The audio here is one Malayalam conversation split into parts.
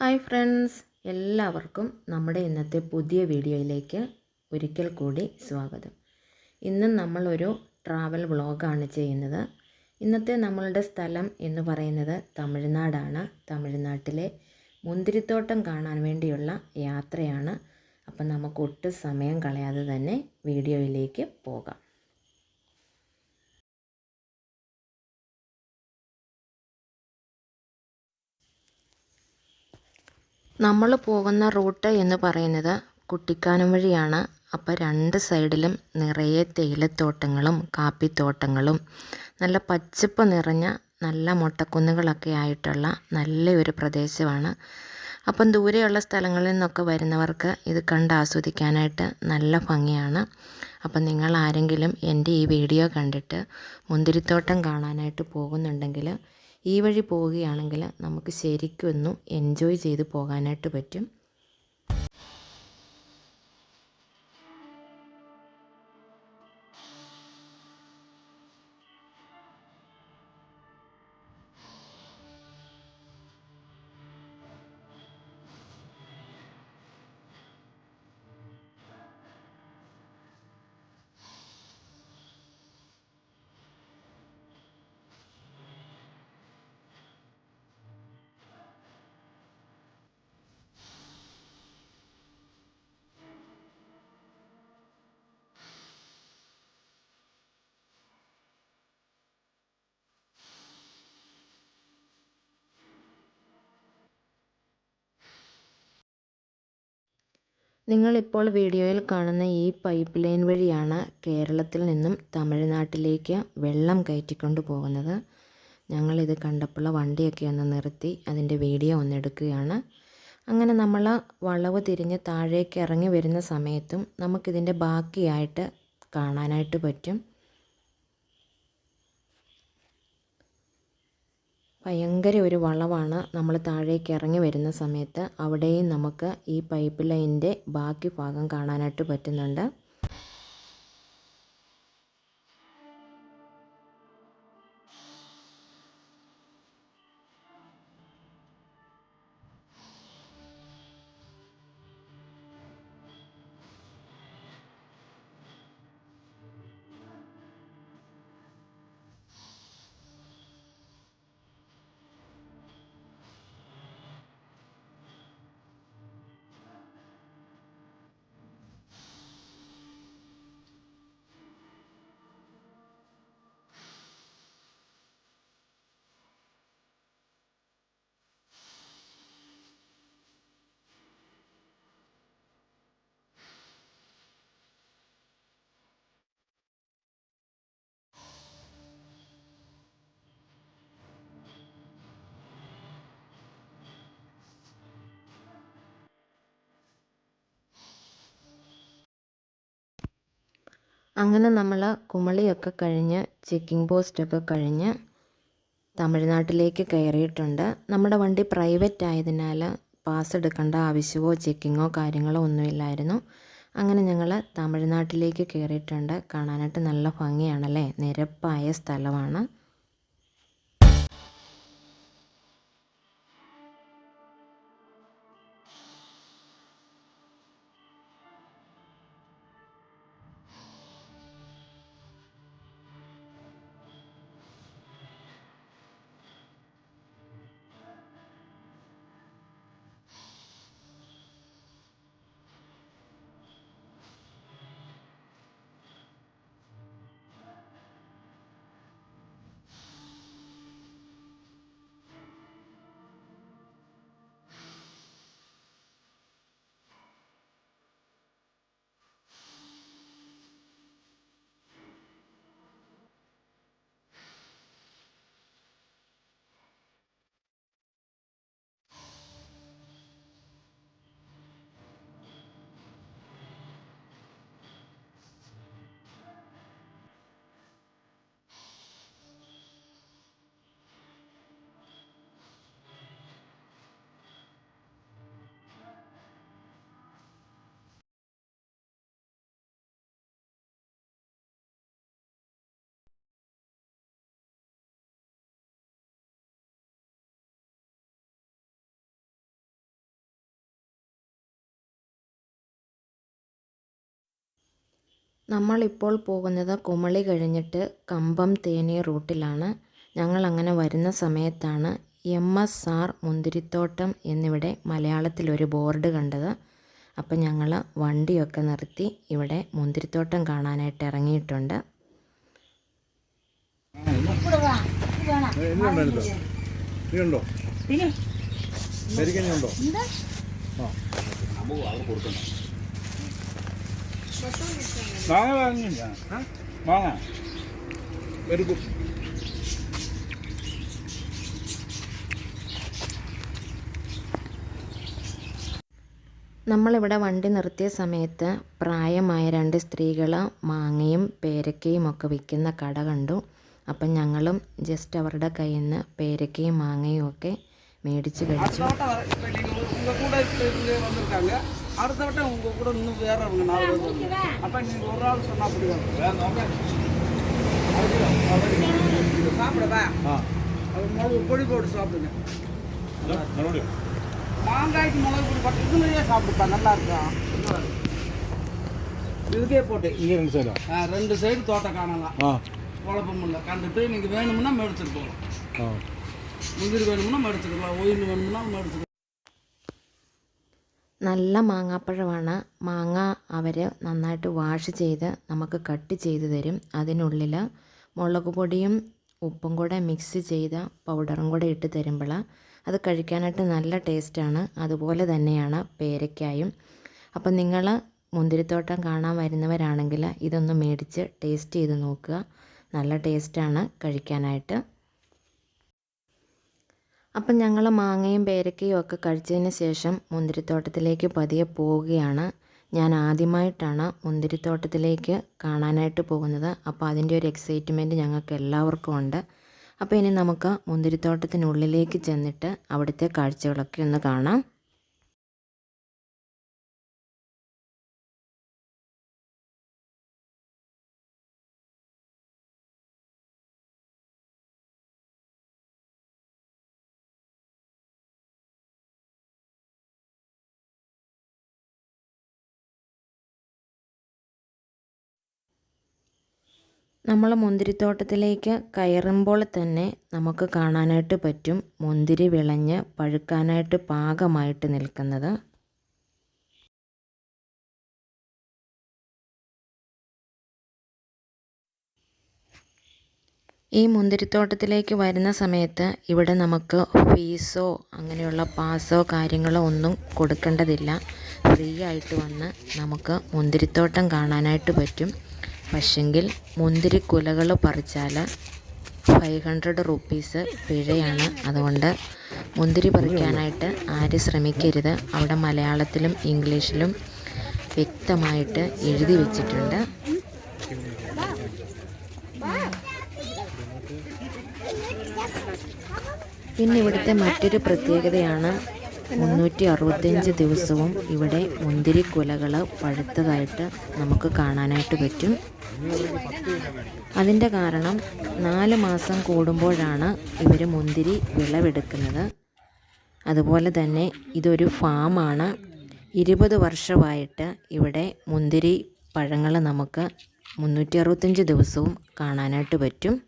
Hi friends. എല്ലാവർക്കും നമ്മുടെ ഇന്നത്തെ പുതിയ വീഡിയോയിലേക്ക് ഒരിക്കൽ കൂടി സ്വാഗതം. ഇന്ന് നമ്മളൊരു ട്രാവൽ വ്ളോഗാണ് ചെയ്യുന്നത്. ഇന്നത്തെ നമ്മളുടെ സ്ഥലം എന്ന് പറയുന്നത് തമിഴ്നാടാണ്. തമിഴ്നാട്ടിലെ മുന്തിരിത്തോട്ടം കാണാൻ വേണ്ടിയുള്ള യാത്രയാണ്. അപ്പം നമുക്ക് ഒട്ടും സമയം കളയാതെ തന്നെ വീഡിയോയിലേക്ക് പോകാം. നമ്മൾ പോകുന്ന റൂട്ട് എന്ന് പറയുന്നത് കുട്ടിക്കാനം വഴിയാണ്. അപ്പോൾ രണ്ട് സൈഡിലും നിറയെ തേയിലത്തോട്ടങ്ങളും കാപ്പിത്തോട്ടങ്ങളും നല്ല പച്ചപ്പ് നിറഞ്ഞ നല്ല മുട്ടക്കുന്നുകളൊക്കെ ആയിട്ടുള്ള നല്ലൊരു പ്രദേശമാണ്. അപ്പം ദൂരെയുള്ള സ്ഥലങ്ങളിൽ നിന്നൊക്കെ വരുന്നവർക്ക് ഇത് കണ്ട് ആസ്വദിക്കാനായിട്ട് നല്ല ഭംഗിയാണ്. അപ്പം നിങ്ങൾ ആരെങ്കിലും എന്റെ ഈ വീഡിയോ കണ്ടിട്ട് മുന്തിരിത്തോട്ടം കാണാനായിട്ട് പോകുന്നുണ്ടെങ്കിൽ ഈ വഴി പോവുകയാണെങ്കിൽ നമുക്ക് ശരിക്കും ഒന്ന് എൻജോയ് ചെയ്ത് പോകാനായിട്ട് പറ്റും. നിങ്ങളിപ്പോൾ വീഡിയോയിൽ കാണുന്ന ഈ പൈപ്പ് ലൈൻ വഴിയാണ് കേരളത്തിൽ നിന്നും തമിഴ്നാട്ടിലേക്ക് വെള്ളം കയറ്റിക്കൊണ്ട് പോകുന്നത്. ഞങ്ങളിത് കണ്ടപ്പോൾ വണ്ടിയൊക്കെ ഒന്ന് നിർത്തി അതിന്റെ വീഡിയോ ഒന്ന് എടുക്കുകയാണ്. അങ്ങനെ നമ്മൾ വളവ് തിരിഞ്ഞ് താഴേക്ക് ഇറങ്ങി വരുന്ന സമയത്തും നമുക്കിതിന്റെ ബാക്കിയായിട്ട് കാണാനായിട്ട് പറ്റും. ഭയങ്കര ഒരു വളവാണ് നമ്മൾ താഴേക്ക് ഇറങ്ങി വരുന്ന സമയത്ത്. അവിടെയും നമുക്ക് ഈ പൈപ്പ് ലൈനിന്റെ ബാക്കി ഭാഗം കാണാനായിട്ട് പറ്റുന്നുണ്ട്. അങ്ങനെ നമ്മൾ കുമളിയൊക്കെ കഴിഞ്ഞ് ചെക്കിംഗ് പോസ്റ്റൊക്കെ കഴിഞ്ഞ് തമിഴ്നാട്ടിലേക്ക് കയറിയിട്ടുണ്ട്. നമ്മുടെ വണ്ടി പ്രൈവറ്റ് ആയതിനാൽ പാസ് എടുക്കേണ്ട ആവശ്യമോ ചെക്കിങ്ങോ കാര്യങ്ങളോ ഒന്നുമില്ലായിരുന്നു. അങ്ങനെ ഞങ്ങൾ തമിഴ്നാട്ടിലേക്ക് കയറിയിട്ടുണ്ട്. കാണാനായിട്ട് നല്ല ഭംഗിയാണല്ലേ? നിരപ്പായ സ്ഥലമാണ്. നമ്മളിപ്പോൾ പോകുന്നത് കുമളി കഴിഞ്ഞിട്ട് കമ്പം തേനി റൂട്ടിലാണ്. ഞങ്ങൾ അങ്ങനെ വരുന്ന സമയത്താണ് എം എസ് ആർ മുന്തിരിത്തോട്ടം എന്നിവിടെ മലയാളത്തിലൊരു ബോർഡ് കണ്ടത്. അപ്പം ഞങ്ങൾ വണ്ടിയൊക്കെ നിർത്തി ഇവിടെ മുന്തിരിത്തോട്ടം കാണാനായിട്ട് ഇറങ്ങിയിട്ടുണ്ട്. എന്നുണ്ടായിരുന്നോ നീ ഉണ്ടോ ശരിക്കും ഉണ്ടോ ആ മാങ്ങ വാങ്ങില്ല മാങ്ങ. എടുക്കും നമ്മളിവിടെ വണ്ടി നിർത്തിയ സമയത്ത് പ്രായമായ രണ്ട് സ്ത്രീകൾ മാങ്ങയും പേരക്കയും ഒക്കെ വിൽക്കുന്ന കട കണ്ടു. അപ്പം ഞങ്ങളും ജസ്റ്റ് അവരുടെ കയ്യിൽ നിന്ന് പേരക്കയും മാങ്ങയും ഒക്കെ മേടിച്ച് കഴിച്ചു. அடுத்த வட்டம் உங்க கூட இன்னும் வேற அவங்க நாலு பேர் வருவாங்க அப்ப நீங்க ஒரு ஆள் சொன்னா அப்படி வரும். சாப்பிடவா அது மிளகு பொடி போட்டு சாப்பிடுங்க. மாங்காய்க்கு மிளகு பொடி போட்டு சாப்பிடுப்பா நல்லா இருக்கும் இதுக்கே போட்டு. இங்க ரெண்டு சைடு ரெண்டு சைடு தோட்டம் காணலாம். குழப்பம் இல்லை. கண்டுட்டு நீங்கள் வேணும்னா மேடிச்சிட்டு போகலாம். முந்திரி வேணும்னா மேடிச்சிட்டு போகலாம் ஒயில் வேணும்னா மேடிச்சிட்டு നല്ല മാങ്ങാപ്പഴമാണ്. മാങ്ങ അവർ നന്നായിട്ട് വാഷ് ചെയ്ത് നമുക്ക് കട്ട് ചെയ്ത് തരും. അതിനുള്ളിൽ മുളക് പൊടിയും ഉപ്പും കൂടെ മിക്സ് ചെയ്ത പൗഡറും കൂടെ ഇട്ട് തരുമ്പോൾ അത് കഴിക്കാനായിട്ട് നല്ല ടേസ്റ്റാണ് അതുപോലെ തന്നെയാണ് പേരയ്ക്കായും. അപ്പം നിങ്ങൾ മുന്തിരിത്തോട്ടം കാണാൻ വരുന്നവരാണെങ്കിൽ ഇതൊന്ന് മേടിച്ച് ടേസ്റ്റ് ചെയ്ത് നോക്കുക. നല്ല ടേസ്റ്റാണ് കഴിക്കാനായിട്ട്. അപ്പം ഞങ്ങൾ മാങ്ങയും പേരക്കയും ഒക്കെ കഴിച്ചതിന് ശേഷം മുന്തിരിത്തോട്ടത്തിലേക്ക് പതിയെ പോവുകയാണ്. ഞാൻ ആദ്യമായിട്ടാണ് മുന്തിരിത്തോട്ടത്തിലേക്ക് കാണാനായിട്ട് പോകുന്നത്. അപ്പോൾ അതിന്റെ ഒരു എക്സൈറ്റ്മെന്റ് ഞങ്ങൾക്ക് എല്ലാവർക്കും ഉണ്ട്. അപ്പോൾ ഇനി നമുക്ക് മുന്തിരിത്തോട്ടത്തിനുള്ളിലേക്ക് ചെന്നിട്ട് അവിടുത്തെ കാഴ്ചകളൊക്കെ ഒന്ന് കാണാം. നമ്മൾ മുന്തിരിത്തോട്ടത്തിലേക്ക് കയറുമ്പോൾ തന്നെ നമുക്ക് കാണാനായിട്ട് പറ്റും മുന്തിരി വിളഞ്ഞ് പഴുക്കാനായിട്ട് പാകമായിട്ട് നിൽക്കുന്നത്. ഈ മുന്തിരിത്തോട്ടത്തിലേക്ക് വരുന്ന സമയത്ത് ഇവിടെ നമുക്ക് ഫീസോ അങ്ങനെയുള്ള പാസോ കാര്യങ്ങളോ ഒന്നും കൊടുക്കേണ്ടതില്ല. ഫ്രീ ആയിട്ട് വന്ന് നമുക്ക് മുന്തിരിത്തോട്ടം കാണാനായിട്ട് പറ്റും. പക്ഷെങ്കിൽ മുന്തിരി കുലകൾ പറിച്ചാൽ ഫൈവ് ഹൺഡ്രഡ് റുപ്പീസ് പിഴയാണ്. അതുകൊണ്ട് മുന്തിരി പറിക്കാനായിട്ട് ആരും ശ്രമിക്കരുത്. അവിടെ മലയാളത്തിലും ഇംഗ്ലീഷിലും വ്യക്തമായിട്ട് എഴുതി വച്ചിട്ടുണ്ട്. പിന്നെ ഇവിടുത്തെ മറ്റൊരു പ്രത്യേകതയാണ് മുന്നൂറ്റി അറുപത്തഞ്ച് ദിവസവും ഇവിടെ മുന്തിരി കുലകൾ പഴുത്തതായിട്ട് നമുക്ക് കാണാനായിട്ട് പറ്റും. അതിന്റെ കാരണം നാല് മാസം കൂടുമ്പോഴാണ് ഇവർ മുന്തിരി വിളവെടുക്കുന്നത്. അതുപോലെ തന്നെ ഇതൊരു ഫാമാണ്. ഇരുപത് വർഷമായിട്ട് ഇവിടെ മുന്തിരി പഴങ്ങൾ നമുക്ക് മുന്നൂറ്റി അറുപത്തഞ്ച് ദിവസവും കാണാനായിട്ട് പറ്റും.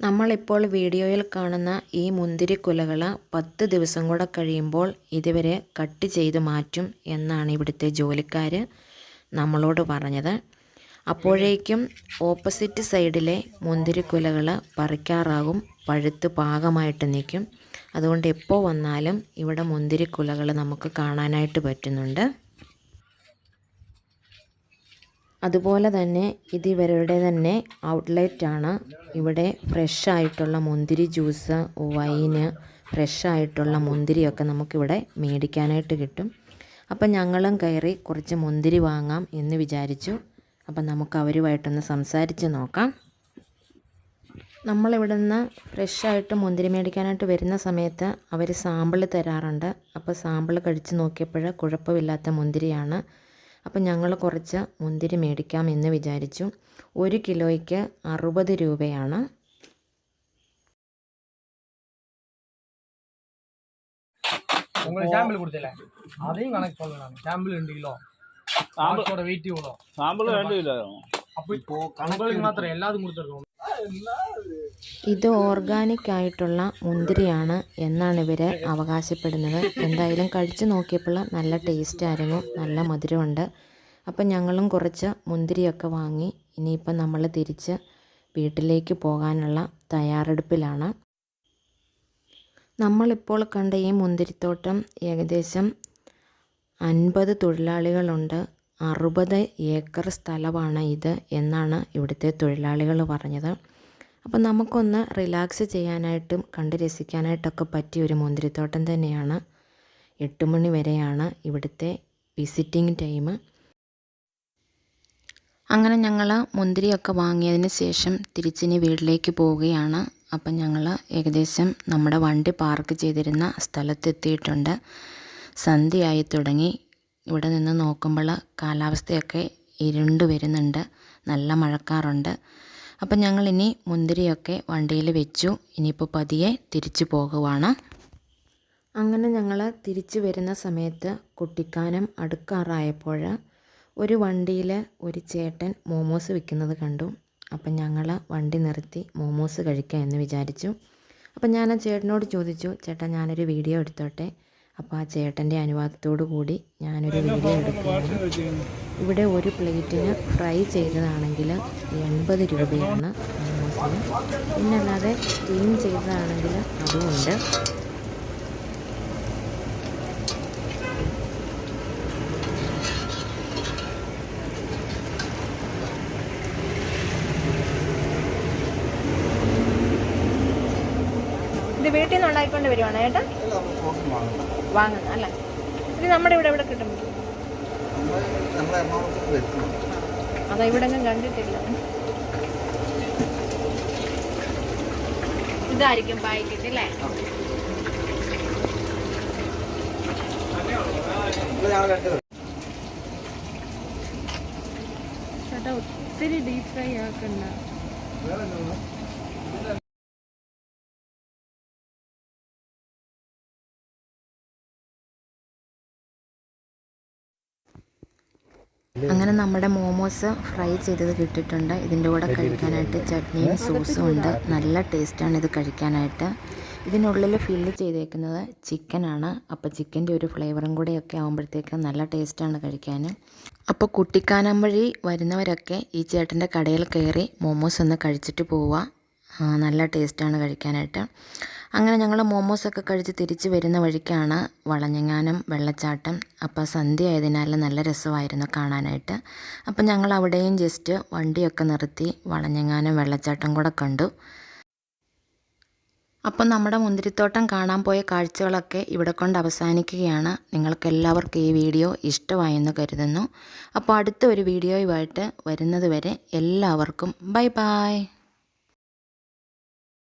നമ്മളിപ്പോൾ വീഡിയോയിൽ കാണുന്ന ഈ മുന്തിരി കുലകൾ പത്ത് ദിവസം കൂടെ കഴിയുമ്പോൾ ഇതുവരെ കട്ട് ചെയ്ത് മാറ്റും എന്നാണ് ഇവിടുത്തെ ജോലിക്കാർ നമ്മളോട് പറഞ്ഞത്. അപ്പോഴേക്കും ഓപ്പോസിറ്റ് സൈഡിലെ മുന്തിരി കുലകൾ പറിക്കാറാകും പഴുത്ത് പാകമായിട്ട് നിൽക്കും. അതുകൊണ്ട് എപ്പോൾ വന്നാലും ഇവിടെ മുന്തിരി കുലകൾ നമുക്ക് കാണാനായിട്ട് പറ്റുന്നുണ്ട്. അതുപോലെ തന്നെ ഇത് ഇവരുടെ തന്നെ ആണ്. ഇവിടെ ഫ്രഷ് ആയിട്ടുള്ള മുന്തിരി ജ്യൂസ് വൈന് ഫ്രഷ് ആയിട്ടുള്ള മുന്തിരിയൊക്കെ നമുക്കിവിടെ മേടിക്കാനായിട്ട് കിട്ടും. അപ്പം ഞങ്ങളും കയറി കുറച്ച് മുന്തിരി വാങ്ങാം എന്ന് വിചാരിച്ചു. അപ്പം നമുക്ക് അവരുമായിട്ടൊന്ന് സംസാരിച്ച് നോക്കാം. നമ്മളിവിടെ നിന്ന് ഫ്രഷായിട്ട് മുന്തിരി മേടിക്കാനായിട്ട് വരുന്ന സമയത്ത് അവർ സാമ്പിൾ തരാറുണ്ട്. അപ്പോൾ സാമ്പിൾ കഴിച്ച് നോക്കിയപ്പോൾ കുഴപ്പമില്ലാത്ത മുന്തിരിയാണ്. അപ്പോൾ ഞങ്ങൾ കുറച്ച് മുന്തിരി മേടിക്കാം എന്ന് വിചാരിച്ചു ഒരു കിലോയ്ക്ക് അറുപത് രൂപയാണ് உங்களுக்கு சாம்பிள் கொடுத்தல அதையும் கணக்கு சொல்லணும் நான் சாம்பிள் ரெண்டு கிலோ சாம்பிளோட வெயிட் இவ்வளோ സാമ്പിള് വേണ്ടിയില്ല அப்போ இப்போ உங்களுக்கு மாத்திரம் எல்லாத்துக்கும் கொடுத்துருக்கோம் ഇത് ഓർഗാനിക് ആയിട്ടുള്ള മുന്തിരിയാണ് എന്നാണ് ഇവർ അവകാശപ്പെടുന്നത്. എന്തായാലും കഴിച്ച് നോക്കിയപ്പോൾ നല്ല ടേസ്റ്റ് ആയിരുന്നു നല്ല മധുരമുണ്ട്. അപ്പം ഞങ്ങളും കുറച്ച് മുന്തിരിയൊക്കെ വാങ്ങി ഇനിയിപ്പം നമ്മൾ തിരിച്ച് വീട്ടിലേക്ക് പോകാനുള്ള തയ്യാറെടുപ്പിലാണ്. നമ്മളിപ്പോൾ കണ്ട ഈ മുന്തിരിത്തോട്ടം ഏകദേശം അൻപത് തൊഴിലാളികളുണ്ട്. അറുപത് ഏക്കർ സ്ഥലമാണ് ഇത് എന്നാണ് ഇവിടുത്തെ തൊഴിലാളികൾ പറഞ്ഞത്. അപ്പം നമുക്കൊന്ന് റിലാക്സ് ചെയ്യാനായിട്ടും കണ്ട് രസിക്കാനായിട്ടൊക്കെ പറ്റിയ ഒരു മുന്തിരിത്തോട്ടം തന്നെയാണ്. എട്ട് മണി വരെയാണ് ഇവിടുത്തെ വിസിറ്റിംഗ് ടൈം അങ്ങനെ ഞങ്ങൾ മുന്തിരിയൊക്കെ വാങ്ങിയതിന് ശേഷം തിരിച്ചിനി വീട്ടിലേക്ക് പോവുകയാണ്. അപ്പം ഞങ്ങൾ ഏകദേശം നമ്മുടെ വണ്ടി പാർക്ക് ചെയ്തിരുന്ന സ്ഥലത്തെത്തിയിട്ടുണ്ട്. സന്ധ്യയായി തുടങ്ങി. ഇവിടെ നിന്ന് നോക്കുമ്പോൾ കാലാവസ്ഥയൊക്കെ ഇരുണ്ട് വരുന്നുണ്ട്. നല്ല മഴക്കാറുണ്ട്. അപ്പം ഇനി മുന്തിരിയൊക്കെ വണ്ടിയിൽ വെച്ചു. ഇനിയിപ്പോൾ പതിയെ തിരിച്ചു പോകുവാണ്. അങ്ങനെ ഞങ്ങൾ തിരിച്ചു വരുന്ന സമയത്ത് കുട്ടിക്കാനം അടുക്കാറായപ്പോൾ ഒരു വണ്ടിയിൽ ഒരു ചേട്ടൻ മോമോസ് വിൽക്കുന്നത് കണ്ടു. അപ്പം ഞങ്ങൾ വണ്ടി നിർത്തി മോമോസ് കഴിക്കാം എന്ന് വിചാരിച്ചു. അപ്പം ഞാൻ ആ ചേട്ടനോട് ചോദിച്ചു ചേട്ടാ ഞാനൊരു വീഡിയോ എടുത്തോട്ടെ? അപ്പോൾ ആ ചേട്ടന്റെ അനുവാദത്തോടു കൂടി ഞാനൊരു വീഡിയോ എടുക്കുകയാണ് ഇവിടെ ഒരു പ്ലേറ്റിന് ഫ്രൈ ചെയ്തതാണെങ്കിൽ എൺപത് രൂപയാണ് മോമോസിന് പിന്നെ അല്ലാതെ സ്റ്റീം ചെയ്തതാണെങ്കിൽ അതുമുണ്ട് ഇത് വീട്ടിൽ നിന്ന് ഉണ്ടാക്കിക്കൊണ്ട് വരുവാണ് ഏട്ടാ വാങ്ങുന്നത് അല്ലേ? ഇത് നമ്മുടെ ഇവിടെ ഇവിടെ കിട്ടും? അതാ ഇവിടെ ഒന്നും കണ്ടിട്ടില്ല. ഇതായിരിക്കും പാക്കറ്റ് അല്ലേ? ചേട്ടാ ഒത്തിരി ഡീപ് ഫ്രൈ ആക്കണ്ട. അങ്ങനെ നമ്മുടെ മോമോസ് ഫ്രൈ ചെയ്തത് കിട്ടിയിട്ടുണ്ട്. ഇതിന്റെ കൂടെ കഴിക്കാനായിട്ട് ചട്നിയും സോസും ഉണ്ട്. നല്ല ടേസ്റ്റാണ് ഇത് കഴിക്കാനായിട്ട്. ഇതിനുള്ളിൽ ഫില്ല് ചെയ്തേക്കുന്നത് ചിക്കനാണ് അപ്പോൾ ചിക്കന്റെ ഒരു ഫ്ലേവറും കൂടെയൊക്കെ ആകുമ്പോഴത്തേക്ക് നല്ല ടേസ്റ്റാണ് കഴിക്കാൻ. അപ്പോൾ കുട്ടിക്കാനം വഴി വരുന്നവരൊക്കെ ഈ ചേട്ടന്റെ കടയിൽ കയറി മോമോസ് ഒന്ന് കഴിച്ചിട്ട് പോവുക. നല്ല ടേസ്റ്റാണ് കഴിക്കാനായിട്ട്. അങ്ങനെ ഞങ്ങൾ മോമോസൊക്കെ കഴിച്ച് തിരിച്ച് വരുന്ന വഴിക്കാണ് വളഞ്ഞങ്ങാനം വെള്ളച്ചാട്ടം. അപ്പോൾ സന്ധ്യ ആയതിനാൽ നല്ല രസമായിരുന്നു കാണാനായിട്ട്. അപ്പോൾ ഞങ്ങൾ അവിടെയും ജസ്റ്റ് വണ്ടിയൊക്കെ നിർത്തി വളഞ്ഞങ്ങാനം വെള്ളച്ചാട്ടം കൂടെ കണ്ടു. അപ്പം നമ്മുടെ മുന്തിരിത്തോട്ടം കാണാൻ പോയ കാഴ്ചകളൊക്കെ ഇവിടെ കൊണ്ട് അവസാനിക്കുകയാണ്. നിങ്ങൾക്കെല്ലാവർക്കും ഈ വീഡിയോ ഇഷ്ടമായെന്ന് കരുതുന്നു. അപ്പോൾ അടുത്ത ഒരു വീഡിയോയുമായിട്ട് വരുന്നത് വരെ എല്ലാവർക്കും ബൈ ബൈ.